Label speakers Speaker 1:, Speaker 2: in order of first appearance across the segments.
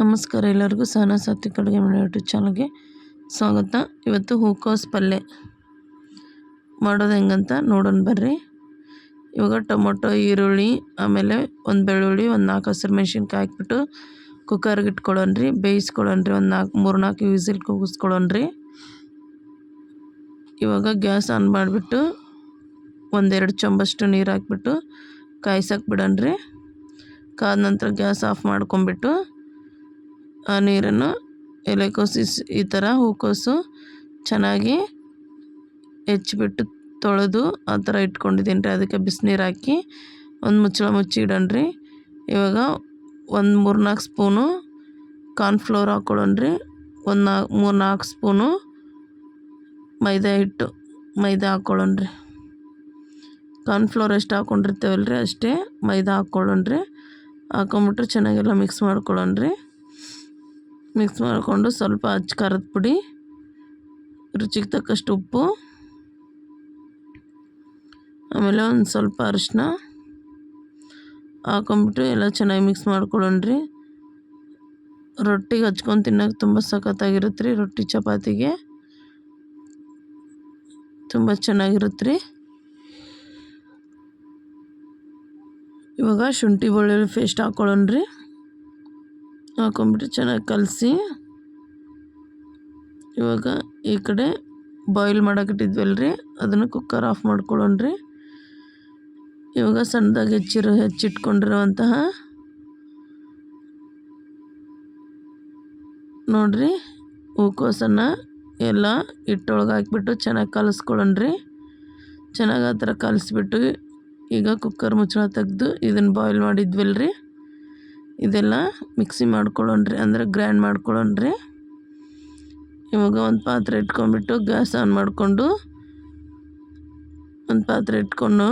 Speaker 1: ನಮಸ್ಕಾರ ಎಲ್ಲರಿಗೂ ಸಹನ ಸಾತ್ವಿಕ ಅಡುಗೆ ಮಾಡೋ ಯೂಟ್ಯೂಬ್ ಚಾನಲ್ಗೆ ಸ್ವಾಗತ. ಇವತ್ತು ಹೂಕೋಸ್ ಪಲ್ಯ ಮಾಡೋದು ಹೆಂಗಂತ ನೋಡೋಣ ಬರ್ರಿ. ಇವಾಗ ಟೊಮೊಟೊ, ಈರುಳ್ಳಿ, ಆಮೇಲೆ ಒಂದು ಬೆಳ್ಳುಳ್ಳಿ, ಒಂದು ನಾಲ್ಕು ಹಸಿರು ಮೆಣಸಿನ್ಕಾಯಿ ಹಾಕ್ಬಿಟ್ಟು ಕುಕ್ಕರ್ಗೆ ಇಟ್ಕೊಳ್ಳೋಣ್ರಿ ಬೇಯಿಸ್ಕೊಳ್ಳೋಣ್ರಿ ಒಂದು ನಾಲ್ಕು, ಮೂರು ನಾಲ್ಕು ವಿಸಿಲ್ ಕೂಗಿಸ್ಕೊಳ್ಳೋಣ್ರಿ ಇವಾಗ ಗ್ಯಾಸ್ ಆನ್ ಮಾಡಿಬಿಟ್ಟು ಒಂದೆರಡು ಚೊಂಬಷ್ಟು ನೀರು ಹಾಕ್ಬಿಟ್ಟು ಕಾಯ್ಸಕ್ಕೆ ಬಿಡೋಣ್ರಿ ಕಾದ ನಂತರ ಗ್ಯಾಸ್ ಆಫ್ ಮಾಡ್ಕೊಂಬಿಟ್ಟು ಆ ನೀರನ್ನು ಎಲೆಕೋಸು ಈ ಥರ ಹೂಕೋಸು ಚೆನ್ನಾಗಿ ಹೆಚ್ಚಿಬಿಟ್ಟು ತೊಳೆದು ಆ ಥರ ಇಟ್ಕೊಂಡಿದ್ದೀನಿ ರೀ. ಅದಕ್ಕೆ ಬಿಸಿನೀರು ಹಾಕಿ ಒಂದು ಮುಚ್ಚಳ ಮುಚ್ಚಿ ಇಡೋಣ್ರಿ ಇವಾಗ ಒಂದು ಮೂರ್ನಾಲ್ಕು ಸ್ಪೂನು ಕಾರ್ನ್ಫ್ಲೋರ್ ಹಾಕ್ಕೊಳ್ಳೋಣ್ರಿ ಒಂದು ನಾಲ್ಕು ಮೂರು ನಾಲ್ಕು ಸ್ಪೂನು ಮೈದಾ ಹಿಟ್ಟು, ಮೈದಾ ಹಾಕ್ಕೊಳ್ಳೋಣ್ರಿ ಕಾರ್ನ್ಫ್ಲೋರ್ ಎಷ್ಟು ಹಾಕ್ಕೊಂಡಿರ್ತೇವಲ್ಲ ರೀ ಅಷ್ಟೇ ಮೈದಾ ಹಾಕ್ಕೊಳ್ಳೋಣ್ರಿ ಹಾಕೊಂಬಿಟ್ರೆ ಚೆನ್ನಾಗೆಲ್ಲ ಮಿಕ್ಸ್ ಮಾಡ್ಕೊಳ್ಳೋಣ್ರಿ ಮಿಕ್ಸ್ ಮಾಡಿಕೊಂಡು ಸ್ವಲ್ಪ ಅಚ್ಚ ಖಾರದ ಪುಡಿ, ರುಚಿಗೆ ತಕ್ಕಷ್ಟು ಉಪ್ಪು, ಆಮೇಲೆ ಒಂದು ಸ್ವಲ್ಪ ಅರಿಶಿನ ಹಾಕೊಂಬಿಟ್ಟು ಎಲ್ಲ ಚೆನ್ನಾಗಿ ಮಿಕ್ಸ್ ಮಾಡ್ಕೊಳ್ಳೋಣ್ರಿ ರೊಟ್ಟಿಗೆ ಹಚ್ಕೊಂಡು ತಿನ್ನೋಕೆ ತುಂಬ ಸಖತ್ತಾಗಿರುತ್ತೆ ರೀ, ರೊಟ್ಟಿ ಚಪಾತಿಗೆ. ತುಂಬ ಚೆನ್ನಾಗಿರುತ್ತೆ ರೀ. ಇವಾಗ ಶುಂಠಿ ಬೆಳ್ಳುಳ್ಳಿ ಪೇಸ್ಟ್ ಹಾಕ್ಕೊಳ್ಳೋಣ್ರಿ ಹಾಕೊಂಬಿಟ್ಟು ಚೆನ್ನಾಗಿ ಕಲಸಿ ಇವಾಗ ಈ ಕಡೆ ಬಾಯ್ಲ್ ರೀ ಅದನ್ನು ಕುಕ್ಕರ್ ಆಫ್ ಮಾಡ್ಕೊಳ್ಳೋಣ್ರಿ ಇವಾಗ ಸಣ್ಣದಾಗಿ ಹೆಚ್ಚಿರೋ, ಹೆಚ್ಚಿಟ್ಕೊಂಡಿರುವಂತಹ ನೋಡ್ರಿ, ಹೂಕೋಸನ್ನು ಎಲ್ಲ ಹಿಟ್ಟೊಳಗೆ ಹಾಕ್ಬಿಟ್ಟು ಚೆನ್ನಾಗಿ ಕಲಿಸ್ಕೊಳ್ಳೋಣ್ರಿ ಚೆನ್ನಾಗಿ ಆ ಥರ ಕಲಿಸ್ಬಿಟ್ಟು ಈಗ ಕುಕ್ಕರ್ ಮುಚ್ಚಳ ತೆಗೆದು ಇದನ್ನು ಬಾಯ್ಲ್ ರೀ ಇದೆಲ್ಲ ಮಿಕ್ಸಿ ಮಾಡ್ಕೊಳ್ಳೋಣ್ರಿ, ಅಂದರೆ ಗ್ರ್ಯಾಂಡ್ ಮಾಡ್ಕೊಳ್ಳೋಣ್ರಿ. ಇವಾಗ ಒಂದು ಪಾತ್ರೆ ಇಟ್ಕೊಂಡ್ಬಿಟ್ಟು ಗ್ಯಾಸ್ ಆನ್ ಮಾಡಿಕೊಂಡು ಒಂದು ಪಾತ್ರೆ ಇಟ್ಕೊಂಡು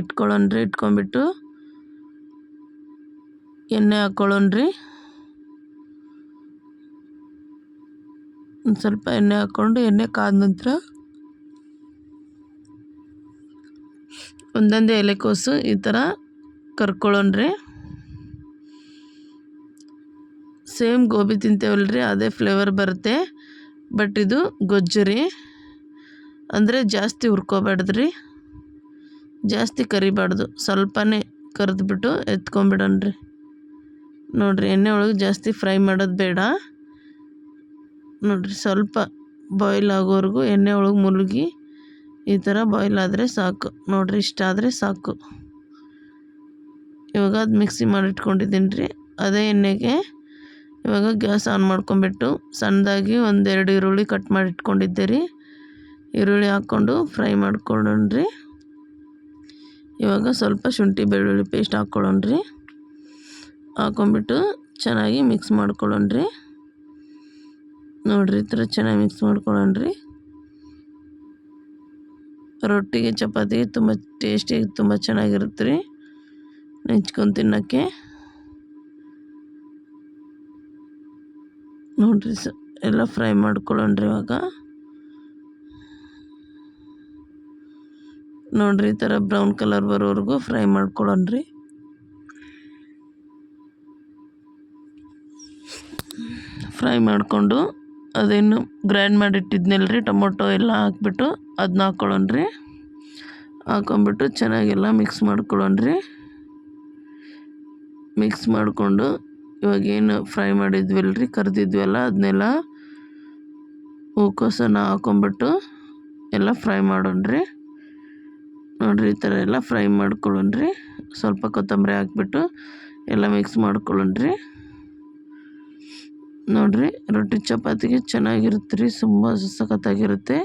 Speaker 1: ಇಟ್ಕೊಳ್ಳೋಣ್ರಿ, ಇಟ್ಕೊಂಡ್ಬಿಟ್ಟು ಎಣ್ಣೆ ಹಾಕ್ಕೊಳ್ಳೋಣ್ರಿ ಒಂದು ಸ್ವಲ್ಪ ಎಣ್ಣೆ ಹಾಕ್ಕೊಂಡು ಎಣ್ಣೆ ಕಾದ ನಂತರ ಒಂದೊಂದೇ ಎಲೆಕೋಸು ಈ ಥರ ಕರ್ಕೊಳ್ಳೋಣ್ರಿ. ಸೇಮ್ ಗೋಬಿ ತಿಂತೇವಲ್ಲ ರೀ ಅದೇ ಫ್ಲೇವರ್ ಬರುತ್ತೆ. ಬಟ್ ಇದು ಗೊಜ್ಜು ರೀ ಅಂದರೆ ಜಾಸ್ತಿ ಹುರ್ಕೋಬಾರ್ದು ಜಾಸ್ತಿ ಕರಿಬಾರ್ದು. ಸ್ವಲ್ಪನೇ ಕರೆದ್ಬಿಟ್ಟು ಎತ್ಕೊಂಬಿಡೋಣ್ರಿ ನೋಡಿರಿ, ಎಣ್ಣೆ ಒಳಗೆ ಜಾಸ್ತಿ ಫ್ರೈ ಮಾಡೋದು ಬೇಡ. ನೋಡಿರಿ, ಸ್ವಲ್ಪ ಬಾಯ್ಲ್ ಆಗೋವರೆಗೂ ಎಣ್ಣೆ ಒಳಗೆ ಮುಳುಗಿ ಈ ಥರ ಬಾಯ್ಲ್ ಆದರೆ ಸಾಕು. ನೋಡಿರಿ, ಇಷ್ಟ ಆದರೆ ಸಾಕು. ಇವಾಗ ಅದು ಮಿಕ್ಸಿ ಮಾಡಿಟ್ಕೊಂಡಿದ್ದೀನಿ ರೀ ಅದೇ ಎಣ್ಣೆಗೆ ಇವಾಗ ಗ್ಯಾಸ್ ಆನ್ ಮಾಡ್ಕೊಂಬಿಟ್ಟು ಸಣ್ಣದಾಗಿ ಒಂದೆರಡು ಈರುಳ್ಳಿ ಕಟ್ ಮಾಡಿ ಇಟ್ಕೊಂಡಿದ್ದೆ ರೀ ಈರುಳ್ಳಿ ಹಾಕ್ಕೊಂಡು ಫ್ರೈ ಮಾಡ್ಕೊಳ್ಳೋಣ್ರಿ. ಇವಾಗ ಸ್ವಲ್ಪ ಶುಂಠಿ ಬೆಳ್ಳುಳ್ಳಿ ಪೇಸ್ಟ್ ಹಾಕ್ಕೊಳ್ಳೋಣ್ರಿ. ಹಾಕ್ಕೊಂಬಿಟ್ಟು ಚೆನ್ನಾಗಿ ಮಿಕ್ಸ್ ಮಾಡ್ಕೊಳ್ಳೋಣ್ರಿ. ನೋಡಿರಿ ಈ ಥರ ಚೆನ್ನಾಗಿ ಮಿಕ್ಸ್ ಮಾಡ್ಕೊಳ್ಳೋಣ್ರಿ. ರೊಟ್ಟಿಗೆ ಚಪಾತಿಗೆ ತುಂಬ ಟೇಸ್ಟಿಯಾಗಿ ತುಂಬ ಚೆನ್ನಾಗಿರುತ್ತೆ ರೀ ನೆಂಚ್ಕೊಂಡು ತಿನ್ನೋಕ್ಕೆ. ನೋಡಿರಿ ಸರ್ ಎಲ್ಲ ಫ್ರೈ ಮಾಡ್ಕೊಳ್ಳೋಣ್ರಿ ಇವಾಗ. ನೋಡಿರಿ ಈ ಥರ ಬ್ರೌನ್ ಕಲರ್ ಬರೋವರೆಗೂ ಫ್ರೈ ಮಾಡ್ಕೊಳ್ಳೋಣ್ರಿ. ಫ್ರೈ ಮಾಡಿಕೊಂಡು ಅದೇನು ಗ್ರೈಂಡ್ ಮಾಡಿಟ್ಟಿದ್ನಲ್ರಿ, ಟೊಮೊಟೊ ಎಲ್ಲ ಹಾಕ್ಬಿಟ್ಟು ಅದನ್ನ ಹಾಕ್ಕೊಳ್ಳೋಣ್ರಿ ಹಾಕೊಂಬಿಟ್ಟು ಚೆನ್ನಾಗೆಲ್ಲ ಮಿಕ್ಸ್ ಮಾಡ್ಕೊಳ್ಳೋಣ್ರಿ. ಮಿಕ್ಸ್ ಮಾಡಿಕೊಂಡು ಇವಾಗೇನು ಫ್ರೈ ಮಾಡಿದ್ವಲ್ರಿ? ಕರೆದಿದ್ವಲ್ಲ ಅದನ್ನೆಲ್ಲ ಹೂಕೋಸನ್ನು ಹಾಕೊಂಬಿಟ್ಟು ಎಲ್ಲ ಫ್ರೈ ಮಾಡೋಣ್ರಿ. ನೋಡಿರಿ, ಈ ಥರ ಎಲ್ಲ ಫ್ರೈ ಮಾಡ್ಕೊಳ್ಳೋಣ್ರಿ. ಸ್ವಲ್ಪ ಕೊತ್ತಂಬರಿ ಹಾಕ್ಬಿಟ್ಟು ಎಲ್ಲ ಮಿಕ್ಸ್ ಮಾಡ್ಕೊಳ್ಳೋಣ್ರಿ. ನೋಡಿರಿ, ರೊಟ್ಟಿ ಚಪಾತಿಗೆ ಚೆನ್ನಾಗಿರುತ್ತೆ ರೀ ತುಂಬ ಸಖತ್ತಾಗಿರುತ್ತೆ.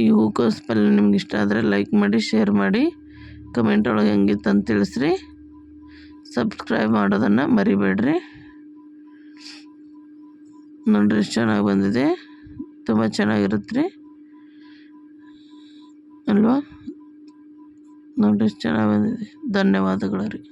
Speaker 1: ಈ ಹೂಕೋಸು ಪಲ್ಯ ನಿಮ್ಗೆ ಇಷ್ಟ ಆದರೆ ಲೈಕ್ ಮಾಡಿ ಶೇರ್ ಮಾಡಿ ಕಮೆಂಟ್ ಒಳಗೆ ಹೆಂಗಿತ್ತು ಅಂತ ತಿಳಿಸ್ರಿ. ಸಬ್ಸ್ಕ್ರೈಬ್ ಮಾಡೋದನ್ನು ಮರಿಬೇಡ್ರಿ. ನೋಡ್ರಿ ಎಷ್ಟು ಚೆನ್ನಾಗಿ ಬಂದಿದೆ. ತುಂಬ ಚೆನ್ನಾಗಿರುತ್ತೆ ರೀ ಅಲ್ವಾ? ನೋಡ್ರಿ ಎಷ್ಟು ಚೆನ್ನಾಗಿ ಬಂದಿದೆ. ಧನ್ಯವಾದಗಳು ರೀ.